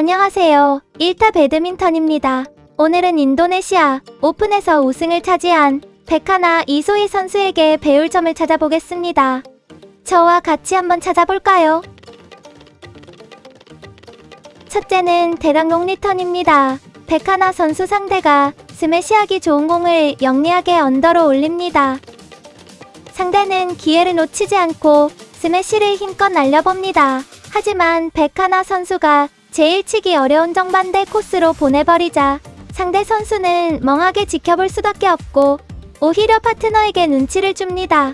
안녕하세요. 1타 배드민턴입니다. 오늘은 인도네시아 오픈에서 우승을 차지한 백하나 이소희 선수에게 배울 점을 찾아보겠습니다. 저와 같이 한번 찾아볼까요? 첫째는 대각롱 리턴입니다. 백하나 선수 상대가 스매시하기 좋은 공을 영리하게 언더로 올립니다. 상대는 기회를 놓치지 않고 스매시를 힘껏 날려봅니다. 하지만 백하나 선수가 제일 치기 어려운 정반대 코스로 보내버리자 상대 선수는 멍하게 지켜볼 수밖에 없고 오히려 파트너에게 눈치를 줍니다.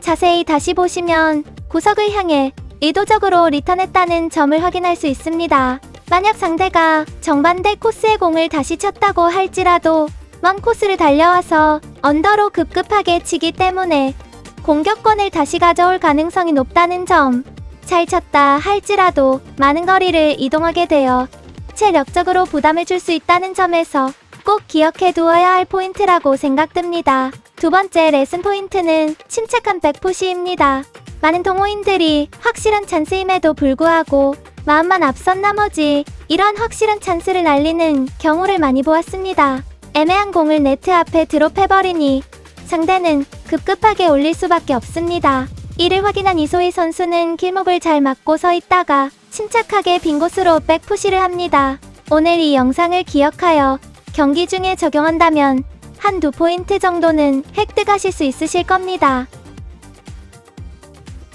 자세히 다시 보시면 구석을 향해 의도적으로 리턴했다는 점을 확인할 수 있습니다. 만약 상대가 정반대 코스의 공을 다시 쳤다고 할지라도 먼 코스를 달려와서 언더로 급급하게 치기 때문에 공격권을 다시 가져올 가능성이 높다는 점. 잘 쳤다 할지라도 많은 거리를 이동하게 되어 체력적으로 부담을 줄 수 있다는 점에서 꼭 기억해 두어야 할 포인트라고 생각됩니다. 두 번째 레슨 포인트는 침착한 백푸시입니다. 많은 동호인들이 확실한 찬스임에도 불구하고 마음만 앞선 나머지 이런 확실한 찬스를 날리는 경우를 많이 보았습니다. 애매한 공을 네트 앞에 드롭해버리니 상대는 급급하게 올릴 수밖에 없습니다. 이를 확인한 이소희 선수는 길목을 잘 막고 서 있다가 침착하게 빈 곳으로 백푸시를 합니다. 오늘 이 영상을 기억하여 경기 중에 적용한다면 한두 포인트 정도는 획득하실 수 있으실 겁니다.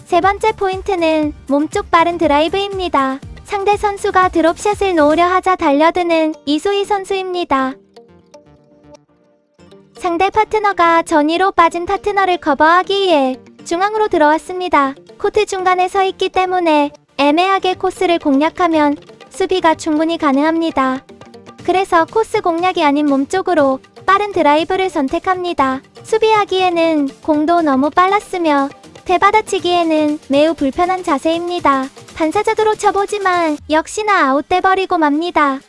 세 번째 포인트는 몸쪽 빠른 드라이브입니다. 상대 선수가 드롭샷을 놓으려 하자 달려드는 이소희 선수입니다. 상대 파트너가 전위로 빠진 파트너를 커버하기 위해 중앙으로 들어왔습니다. 코트 중간에 서 있기 때문에 애매하게 코스를 공략하면 수비가 충분히 가능합니다. 그래서 코스 공략이 아닌 몸쪽으로 빠른 드라이브를 선택합니다. 수비하기에는 공도 너무 빨랐으며 대받아치기에는 매우 불편한 자세입니다. 반사적으로 쳐보지만 역시나 아웃돼버리고 맙니다.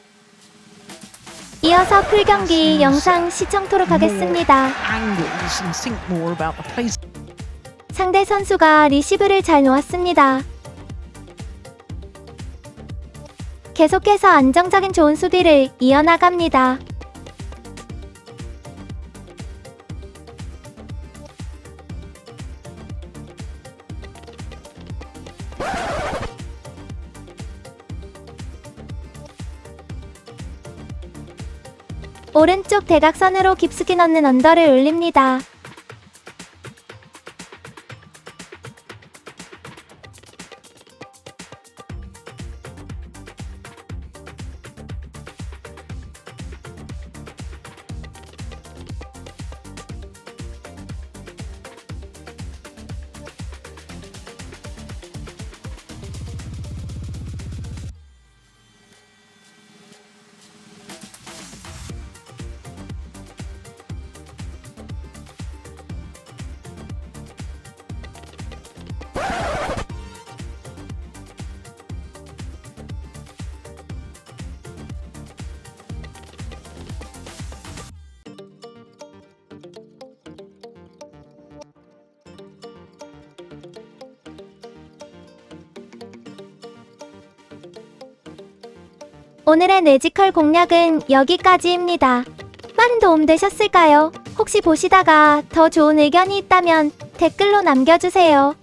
이어서 풀경기 영상 시청토록 하겠습니다. 상대 선수가 리시브를 잘 놓았습니다. 계속해서 안정적인 좋은 수비를 이어나갑니다. 오른쪽 대각선으로 깊숙이 넣는 언더를 올립니다. 오늘의 뇌지컬 공략은 여기까지입니다. 많은 도움 되셨을까요? 혹시 보시다가 더 좋은 의견이 있다면 댓글로 남겨주세요.